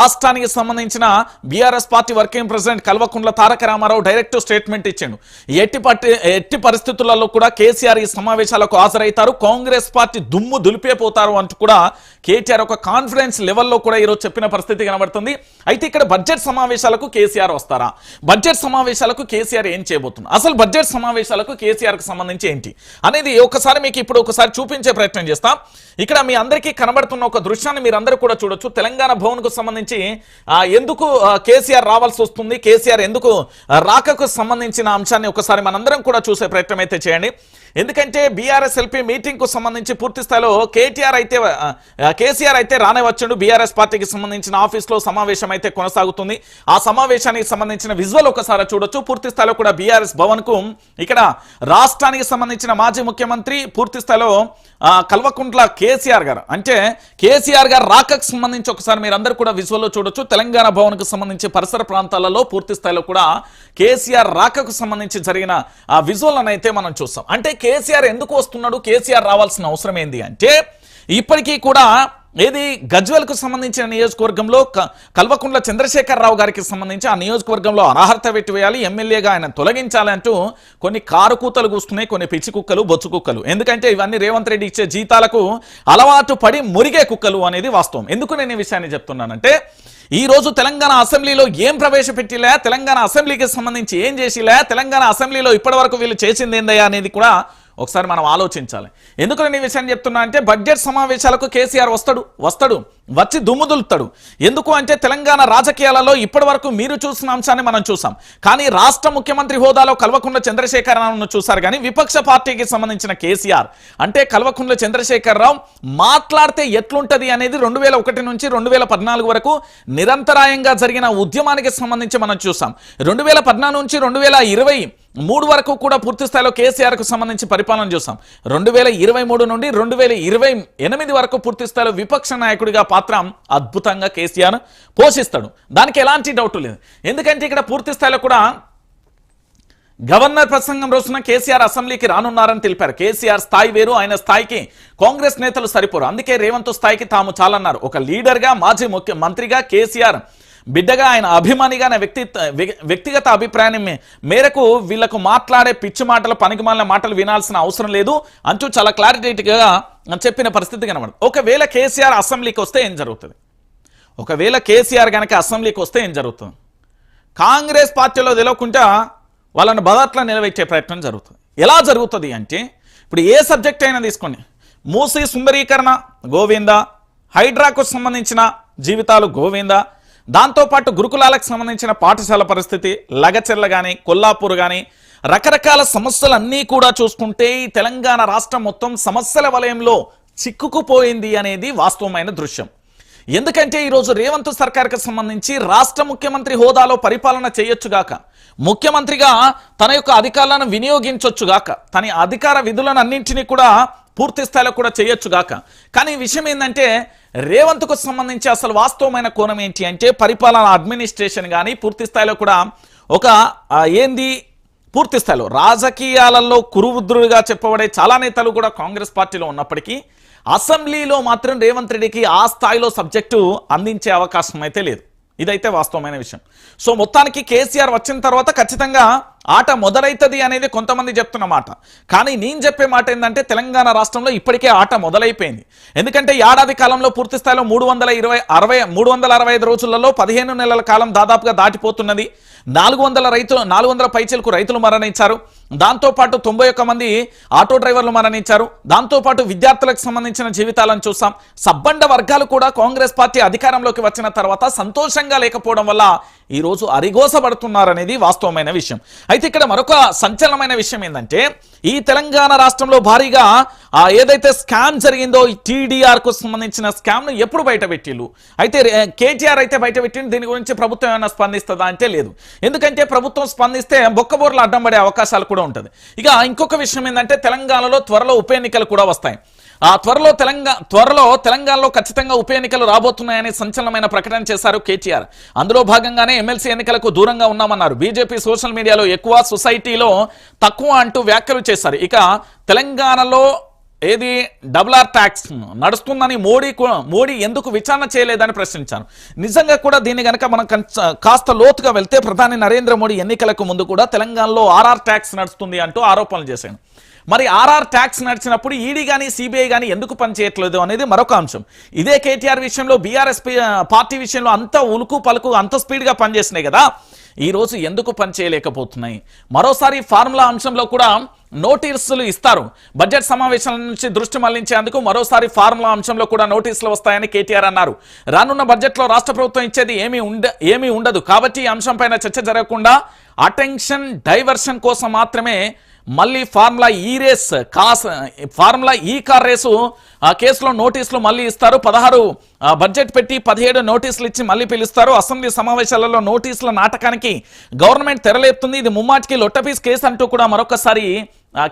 రాష్ట్రానికి సంబంధించిన BRS party working president Kalvakuntla Taraka Rama Rao direct statement ఇచ్చాడు. ఎట్టి పట్టి ఎట్టి పరిస్థితులలో కూడా కేసీఆర్ ఈ సమావేశాలకు హాజరవుతారు. కాంగ్రెస్ పార్టీ దుమ్ము దులిపేపోతారు అంటూ కూడా కేటీఆర్ ఒక కాన్ఫిడెన్స్ లెవెల్లో కూడా ఈరోజు చెప్పిన పరిస్థితి కనబడుతుంది. అయితే ఇక్కడ బడ్జెట్ సమావేశాలకు కేసీఆర్ వస్తారా? బడ్జెట్ సమావేశాలకు కేసీఆర్ ఏం చేయబోతున్నారు? అసలు బడ్జెట్ సమావేశాలకు కేసీఆర్కి సంబంధించి ఏంటి? అనేది ఒకసారి మీకు ఇప్పుడు ఒకసారి చూపించే ప్రయత్నం చేస్తాం. ఇక్కడ మీ అందరికీ కనబడుతున్న ఒక దృశ్యాన్ని మీరు కూడా చూడొచ్చు. తెలంగాణ భవన్కు సంబంధించి సంబంధించి ఎందుకు కేసీఆర్ రావాల్సి వస్తుంది కేసీఆర్ ఎందుకు రాకకు సంబంధించిన అంశాన్ని ఒకసారి మనందరం కూడా చూసే ప్రయత్నం అయితే చేయండి. ఎందుకంటే బీఆర్ఎస్ ఎల్పీ మీటింగ్కు సంబంధించి పూర్తి స్థాయిలో కేటీఆర్ అయితే కేసీఆర్ అయితే రానే వచ్చాడు. బీఆర్ఎస్ పార్టీకి సంబంధించిన ఆఫీస్లో సమావేశం అయితే కొనసాగుతుంది. ఆ సమావేశానికి సంబంధించిన విజువల్ ఒకసారి చూడొచ్చు. పూర్తి స్థాయిలో కూడా బీఆర్ఎస్ భవన్కు ఇక్కడ రాష్ట్రానికి సంబంధించిన మాజీ ముఖ్యమంత్రి పూర్తి స్థాయిలో కల్వకుంట్ల కేసీఆర్ గారు. అంటే కేసీఆర్ గారు రాకకు సంబంధించి ఒకసారి మీరు కూడా కూడా ఫోటోలో చూడొచ్చు. తెలంగాణ భవన్కు సంబంధించి పరిసర ప్రాంతాలలో పూర్తి స్థాయిలో కూడా కేసీఆర్ రాకకు సంబంధించి జరిగిన ఆ విజువల్ అయితే మనం చూస్తాం. అంటే కేసీఆర్ ఎందుకు వస్తున్నాడు? కేసీఆర్ రావాల్సిన అవసరం ఏంది అంటే ఇప్పటికీ కూడా ఏది గజ్వెల్కు సంబంధించిన నియోజకవర్గంలో క- కల్వకుంట్ల చంద్రశేఖరరావు గారికి సంబంధించి ఆ నియోజకవర్గంలో అనర్హత పెట్టివేయాలి ఎమ్మెల్యేగా ఆయన తొలగించాలి అంటూ కొన్ని కారు కూతలు కూస్తున్నాయి కొన్ని పిచ్చి కుక్కలు బొచ్చు కుక్కలు. ఎందుకంటే ఇవన్నీ రేవంత్ రెడ్డి ఇచ్చే జీతాలకు అలవాటు పడి మురిగే కుక్కలు అనేది వాస్తవం. ఎందుకు నేను ఈ విషయాన్ని చెప్తున్నానంటే ఈ రోజు తెలంగాణ అసెంబ్లీలో ఏం ప్రవేశపెట్టిలే తెలంగాణ అసెంబ్లీకి సంబంధించి ఏం చేసిలే తెలంగాణ అసెంబ్లీలో ఇప్పటివరకు వీళ్ళు చేసింది ఏందయ్యా అనేది కూడా ఒకసారి మనం ఆలోచించాలి. ఎందుకు నేను ఈ విషయాన్ని చెప్తున్నా అంటే బడ్జెట్ సమావేశాలకు కేసీఆర్ వస్తాడు వస్తాడు వచ్చి దుమ్ముదులుతాడు ఎందుకు అంటే తెలంగాణ రాజకీయాలలో ఇప్పటి వరకు మీరు చూసిన అంశాన్ని మనం చూసాం. కానీ రాష్ట్ర ముఖ్యమంత్రి హోదాలో కల్వకుంట్ల చంద్రశేఖరరావును చూశారు. కానీ విపక్ష పార్టీకి సంబంధించిన కేసీఆర్ అంటే కల్వకుంట్ల చంద్రశేఖరరావు మాట్లాడితే ఎట్లుంటది అనేది రెండు వేల ఒకటి నుంచి రెండు వేల పద్నాలుగు వరకు నిరంతరాయంగా జరిగిన ఉద్యమానికి సంబంధించి మనం చూసాం. రెండు వేల పద్నాలుగు నుంచి రెండు వేల ఇరవై మూడు వరకు కూడా పూర్తి స్థాయిలో కేసీఆర్కు సంబంధించి పరిపాలన చూసాం. రెండు వేల ఇరవై మూడు నుండి రెండు వేల ఇరవై ఎనిమిది వరకు పూర్తి స్థాయిలో విపక్ష నాయకుడిగా పాత్ర అద్భుతంగా కేసీఆర్ పోషిస్తాడు. దానికి ఎలాంటి డౌట్ లేదు. ఎందుకంటే ఇక్కడ పూర్తి స్థాయిలో కూడా గవర్నర్ ప్రసంగం రోజున కేసీఆర్ అసెంబ్లీకి రానున్నారని తెలిపారు. కేసీఆర్ స్థాయి వేరు ఆయన స్థాయికి కాంగ్రెస్ నేతలు సరిపోరు. అందుకే రేవంత్ స్థాయికి తాము చాలన్నారు. ఒక లీడర్గా మాజీ ముఖ్యమంత్రిగా కేసీఆర్ బిడ్డగా ఆయన అభిమానిగా ఆయన వ్యక్తి వ్యక్తిగత అభిప్రాయాన్ని మేరకు వీళ్ళకు మాట్లాడే పిచ్చి మాటలు పనికిమాలిన మాటలు వినాల్సిన అవసరం లేదు. అంటూ చాలా క్లారిటీగా చెప్పిన పరిస్థితి కనబడదు. ఒకవేళ కేసీఆర్ అసెంబ్లీకి వస్తే ఏం జరుగుతుంది? ఒకవేళ కేసీఆర్ కనుక అసెంబ్లీకి వస్తే ఏం జరుగుతుంది? కాంగ్రెస్ పార్టీలో తెలవకుండా వాళ్ళని బదట్లో నిలబెట్టే ప్రయత్నం జరుగుతుంది. ఎలా జరుగుతుంది అంటే ఇప్పుడు ఏ సబ్జెక్ట్ అయినా తీసుకోండి. మూసీ సుందరీకరణ గోవింద. హైడ్రాకు సంబంధించిన జీవితాలు గోవింద. దాంతోపాటు గురుకులాలకు సంబంధించిన పాఠశాల పరిస్థితి లగచెర్ల కానీ కొల్లాపూర్ కానీ రకరకాల సమస్యలన్నీ కూడా చూసుకుంటే ఈ తెలంగాణ రాష్ట్రం మొత్తం సమస్యల వలయంలో చిక్కుకుపోయింది అనేది వాస్తవమైన దృశ్యం. ఎందుకంటే ఈరోజు రేవంత్ సర్కార్కి సంబంధించి రాష్ట్ర ముఖ్యమంత్రి హోదాలో పరిపాలన చేయొచ్చుగాక ముఖ్యమంత్రిగా తన యొక్క అధికారాలను వినియోగించొచ్చుగాక తన అధికార విధులను అన్నింటినీ కూడా పూర్తి స్థాయిలో కూడా చేయొచ్చుగాక కానీ విషయం ఏంటంటే రేవంత్కు సంబంధించి అసలు వాస్తవమైన కోణం ఏంటి అంటే పరిపాలన అడ్మినిస్ట్రేషన్ కానీ పూర్తి స్థాయిలో కూడా ఒక ఏంది? పూర్తి స్థాయిలో రాజకీయాలలో కురువృద్ధులుగా చెప్పబడే చాలా నేతలు కూడా కాంగ్రెస్ పార్టీలో ఉన్నప్పటికీ అసెంబ్లీలో మాత్రం రేవంత్ రెడ్డికి ఆ స్థాయిలో సబ్జెక్టు అందించే అవకాశం అయితే లేదు. ఇదైతే వాస్తవమైన విషయం. సో మొత్తానికి కేసీఆర్ వచ్చిన తర్వాత ఖచ్చితంగా ఆట మొదలైతుంది అనేది కొంతమంది చెప్తున్న మాట. కానీ నేను చెప్పే మాట ఏంటంటే తెలంగాణ రాష్ట్రంలో ఇప్పటికే ఆట మొదలైపోయింది. ఎందుకంటే ఏడాది కాలంలో పూర్తి స్థాయిలో మూడు వందల ఇరవై అరవై మూడు వందల అరవై ఐదు రోజులలో పదిహేను నెలల కాలం దాదాపుగా దాటిపోతున్నది. నాలుగు వందల రైతులు నాలుగు వందల పైచీలకు రైతులు మరణించారు. దాంతోపాటు తొంభై ఒక్క మంది ఆటో డ్రైవర్లు మరణించారు. దాంతోపాటు విద్యార్థులకు సంబంధించిన జీవితాలను చూసాం సబ్బండ వర్గాలు కూడా కాంగ్రెస్ పార్టీ అధికారంలోకి వచ్చిన తర్వాత సంతోషంగా లేకపోవడం వల్ల ఈ రోజు అరిగోసపడుతున్నారనేది వాస్తవమైన విషయం. అయితే ఇక్కడ మరొక సంచలనమైన విషయం ఏంటంటే ఈ తెలంగాణ రాష్ట్రంలో భారీగా ఆ ఏదైతే స్కామ్ జరిగిందో టీడీఆర్కు కు సంబంధించిన స్కామ్ను ఎప్పుడు బయటపెట్టిళ్ళు అయితే కేటీఆర్ అయితే బయటపెట్టింది దీని గురించి ప్రభుత్వం ఏమైనా స్పందిస్తుందా అంటే లేదు. ఎందుకంటే ప్రభుత్వం స్పందిస్తే బొక్కబోర్లు అడ్డం పడే అవకాశాలు కూడా ఉంటుంది. ఇక ఇంకొక విషయం ఏంటంటే తెలంగాణలో త్వరలో ఉప ఎన్నికలు కూడా వస్తాయి. ఆ త్వరలో తెలంగాణ త్వరలో తెలంగాణలో ఖచ్చితంగా ఉప ఎన్నికలు రాబోతున్నాయని సంచలనమైన ప్రకటన చేశారు కేటీఆర్. అందులో భాగంగానే ఎమ్మెల్సీ ఎన్నికలకు దూరంగా ఉన్నామన్నారు. బీజేపీ సోషల్ మీడియాలో ఎక్కువ సొసైటీలో తక్కువ అంటూ వ్యాఖ్యలు చేశారు. ఇక తెలంగాణలో ఏది? డబుల్ ఆర్ ట్యాక్స్ నడుస్తుందని మోడీ మోడీ ఎందుకు విచారణ చేయలేదని ప్రశ్నించాను నిజంగా కూడా దీన్ని కనుక మనం కంచ- కాస్త లోతుగా వెళ్తే ప్రధాని నరేంద్ర మోడీ ఎన్నికలకు ముందు కూడా తెలంగాణలో ఆర్ఆర్ ట్యాక్స్ నడుస్తుంది అంటూ ఆరోపణలు చేశాను మరి ఆర్ఆర్ ట్యాక్స్ నడిచినప్పుడు ఈడీ కానీ సిబిఐ కానీ ఎందుకు పనిచేయట్లేదు అనేది మరొక అంశం. ఇదే కేటీఆర్ విషయంలో బీఆర్ఎస్ పార్టీ విషయంలో అంత ఉలుకు పలుకు అంత స్పీడ్గా పనిచేసినాయి కదా. ఈ రోజు ఎందుకు పనిచేయలేకపోతున్నాయి మరోసారి ఫార్ములా అంశంలో కూడా నోటీసులు ఇస్తారు. బడ్జెట్ సమావేశాల నుంచి దృష్టి మళ్ళించేందుకు మరోసారి ఫార్ములా అంశంలో కూడా నోటీసులు వస్తాయని కేటీఆర్ అన్నారు. రానున్న బడ్జెట్లో రాష్ట్ర ప్రభుత్వం ఇచ్చేది ఏమీ ఉండ ఏమీ ఉండదు. కాబట్టి ఈ అంశంపైన చర్చ జరగకుండా అటెన్షన్ డైవర్షన్ కోసం మాత్రమే మళ్ళీ ఫార్ములా ఈ రేస్ కాస్ ఫార్ములా ఈ కార్ రేసు ఆ కేసులో నోటీసులు మళ్ళీ ఇస్తారు. పదహారు బడ్జెట్ పెట్టి పదిహేడు నోటీసులు ఇచ్చి మళ్ళీ పిలుస్తారు. అసెంబ్లీ సమావేశాలలో నోటీసుల నాటకానికి గవర్నమెంట్ తెరలేపుతుంది. ఇది ముమ్మాటికి లొట్టపీస్ కేసు అంటూ కూడా మరొకసారి ఆ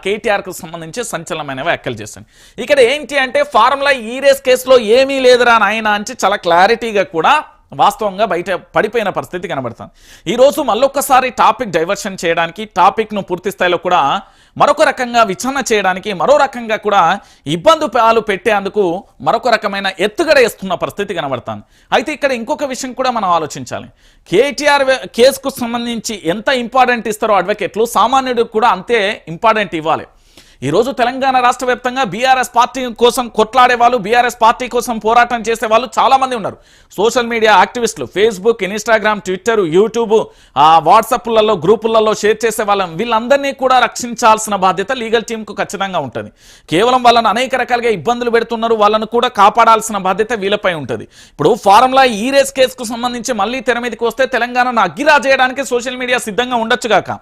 సంబంధించి సంచలనమైన వ్యాఖ్యలు చేశాను ఇక్కడ ఏంటి అంటే ఫార్ములా ఈ రేస్ కేసులో ఏమీ లేదురా నాయన అని చాలా క్లారిటీగా కూడా వాస్తవంగా బయట పడిపోయిన పరిస్థితి కనబడుతుంది. ఈ రోజు మళ్ళొక్కసారి టాపిక్ డైవర్షన్ చేయడానికి టాపిక్ను పూర్తి స్థాయిలో కూడా మరొక రకంగా విచారణ చేయడానికి మరో రకంగా కూడా ఇబ్బంది పాలు పెట్టేందుకు మరొక రకమైన ఎత్తుగడ వేస్తున్న పరిస్థితి కనబడుతుంది. అయితే ఇక్కడ ఇంకొక విషయం కూడా మనం ఆలోచించాలి. కేటీఆర్ కేసుకు సంబంధించి ఎంత ఇంపార్టెంట్ ఇస్తారో అడ్వకేట్లు సామాన్యుడికి కూడా అంతే ఇంపార్టెంట్ ఇవ్వాలి. ఈరోజు తెలంగాణ రాష్ట్ర వ్యాప్తంగా బీఆర్ఎస్ పార్టీ కోసం కొట్లాడే వాళ్ళు బీఆర్ఎస్ పార్టీ కోసం పోరాటం చేసే వాళ్ళు చాలా మంది ఉన్నారు. సోషల్ మీడియా యాక్టివిస్టులు ఫేస్బుక్ ఇన్స్టాగ్రామ్ ట్విట్టర్ యూట్యూబ్ వాట్సాప్లలో గ్రూపులలో షేర్ చేసే వాళ్ళం. వీళ్ళందరినీ కూడా రక్షించాల్సిన బాధ్యత లీగల్ టీంకు ఖచ్చితంగా ఉంటుంది. కేవలం వాళ్ళని అనేక రకాలుగా ఇబ్బందులు పెడుతున్నారు. వాళ్ళను కూడా కాపాడాల్సిన బాధ్యత వీళ్ళపై ఉంటుంది. ఇప్పుడు ఫార్ములా ఈ రేస్ కేసుకు సంబంధించి మళ్ళీ తెర మీదకి వస్తే తెలంగాణను అగ్గిరా చేయడానికి సోషల్ మీడియా సిద్ధంగా ఉండొచ్చుగాక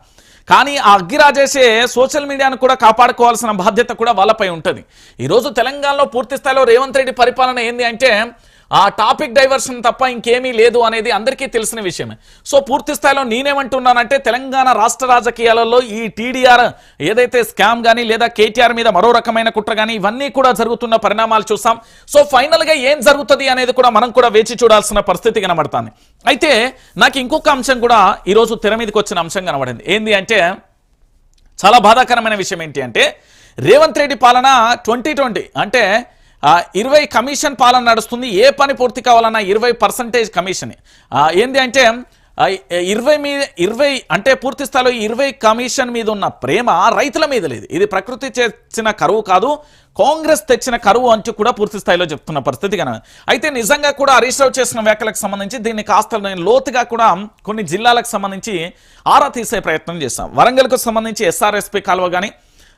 కానీ ఆ అగ్గిరాజేసే సోషల్ మీడియాను కూడా కాపాడుకోవాల్సిన బాధ్యత కూడా వాళ్ళపై ఉంటుంది. ఈరోజు తెలంగాణలో పూర్తి స్థాయిలో రేవంత్ రెడ్డి పరిపాలన ఏంది అంటే ఆ టాపిక్ డైవర్షన్ తప్ప ఇంకేమీ లేదు అనేది అందరికీ తెలిసిన విషయమే. సో పూర్తి స్థాయిలో నేనేమంటున్నానంటే తెలంగాణ రాష్ట్ర రాజకీయాలలో ఈ టీడీఆర్ ఏదైతే స్కామ్ కానీ లేదా కేటీఆర్ మీద మరో రకమైన కుట్ర కానీ ఇవన్నీ కూడా జరుగుతున్న పరిణామాలు చూసాం సో ఫైనల్గా ఏం జరుగుతుంది అనేది కూడా మనం కూడా వేచి చూడాల్సిన పరిస్థితి కనబడుతుంది. అయితే నాకు ఇంకొక అంశం కూడా ఈరోజు తెర మీదకి వచ్చిన అంశం కనబడింది. ఏంది అంటే చాలా బాధాకరమైన విషయం ఏంటి అంటే రేవంత్ రెడ్డి పాలన ట్వంటీ ట్వంటీ అంటే ఇరవై కమిషన్ పాలన నడుస్తుంది. ఏ పని పూర్తి కావాలన్నా ఇరవై పర్సంటేజ్ కమిషన్. ఏంది అంటే ఇరవై మీద ఇరవై అంటే పూర్తి స్థాయిలో ఈ ఇరవై కమిషన్ మీద ఉన్న ప్రేమ రైతుల మీద లేదు. ఇది ప్రకృతి తెచ్చిన కరువు కాదు కాంగ్రెస్ తెచ్చిన కరువు అంటూ కూడా పూర్తి స్థాయిలో చెప్తున్న పరిస్థితి కన అయితే నిజంగా కూడా హరీష్ రావు చేసిన వ్యాఖ్యలకు సంబంధించి దీన్ని కాస్త నేను లోతుగా కూడా కొన్ని జిల్లాలకు సంబంధించి ఆరా తీసే ప్రయత్నం చేస్తాం వరంగల్కు సంబంధించి ఎస్ఆర్ఎస్పీ కాలువ కానీ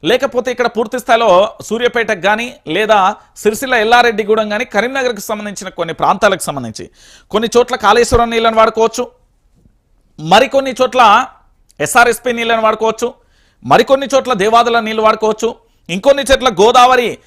లేకపోతే ఇక్కడ పూర్తి స్థాయిలో సూర్యాపేటకు కానీ లేదా సిరిసిల్ల ఎల్లారెడ్డిగూడెం కానీ కరీంనగర్కి సంబంధించిన కొన్ని ప్రాంతాలకు సంబంధించి. కొన్ని చోట్ల కాళేశ్వరం నీళ్ళని వాడుకోవచ్చు. మరికొన్ని చోట్ల ఎస్ఆర్ఎస్పి నీళ్ళని వాడుకోవచ్చు. మరికొన్ని చోట్ల దేవాదుల నీళ్ళు వాడుకోవచ్చు. ఇంకొన్ని చెట్ల గోదావరి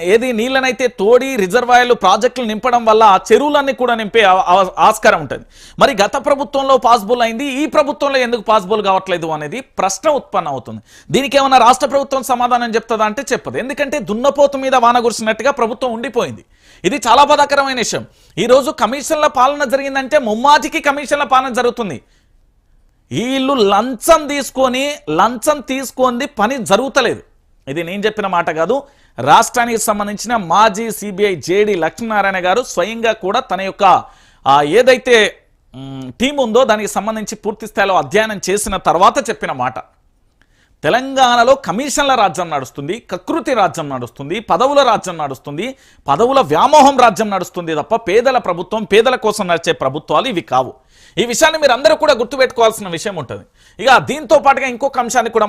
ఏది నీళ్ళనైతే తోడి రిజర్వాయర్లు ప్రాజెక్టులు నింపడం వల్ల ఆ చెరువులన్నీ కూడా నింపే ఆ- ఆస్కారం ఉంటుంది. మరి గత ప్రభుత్వంలో పాసిబుల్ అయింది ఈ ప్రభుత్వంలో ఎందుకు పాసిబుల్ కావట్లేదు అనేది ప్రశ్న ఉత్పన్నం అవుతుంది. దీనికి ఏమన్నా రాష్ట్ర ప్రభుత్వం సమాధానం చెప్తుందా అంటే చెప్పదు. ఎందుకంటే దున్నపోతు మీద వాన కురిసినట్టుగా ప్రభుత్వం ఉండిపోయింది. ఇది చాలా బాధాకరమైన విషయం. ఈరోజు కమిషన్ల పాలన జరిగిందంటే ముమ్మాటికి కమిషన్ల పాలన జరుగుతుంది. వీళ్ళు లంచం తీసుకొని లంచం తీసుకొని పని జరుగుతలేదు. ఇది నేను చెప్పిన మాట కాదు. రాష్ట్రానికి సంబంధించిన మాజీ సిబిఐ జేడి లక్ష్మీనారాయణ గారు స్వయంగా కూడా తన యొక్క ఏదైతే టీం ఉందో దానికి సంబంధించి పూర్తి స్థాయిలో అధ్యయనం చేసిన తర్వాత చెప్పిన మాట. తెలంగాణలో కమిషన్ల రాజ్యం నడుస్తుంది కకృతి రాజ్యం నడుస్తుంది పదవుల రాజ్యం నడుస్తుంది పదవుల వ్యామోహం రాజ్యం నడుస్తుంది తప్ప పేదల ప్రభుత్వం పేదల కోసం నడిచే ప్రభుత్వాలు ఇవి కావు. ఈ విషయాన్ని మీరు అందరూ కూడా గుర్తుపెట్టుకోవాల్సిన విషయం ఉంటుంది. ఇక దీంతో పాటుగా ఇంకొక అంశాన్ని కూడా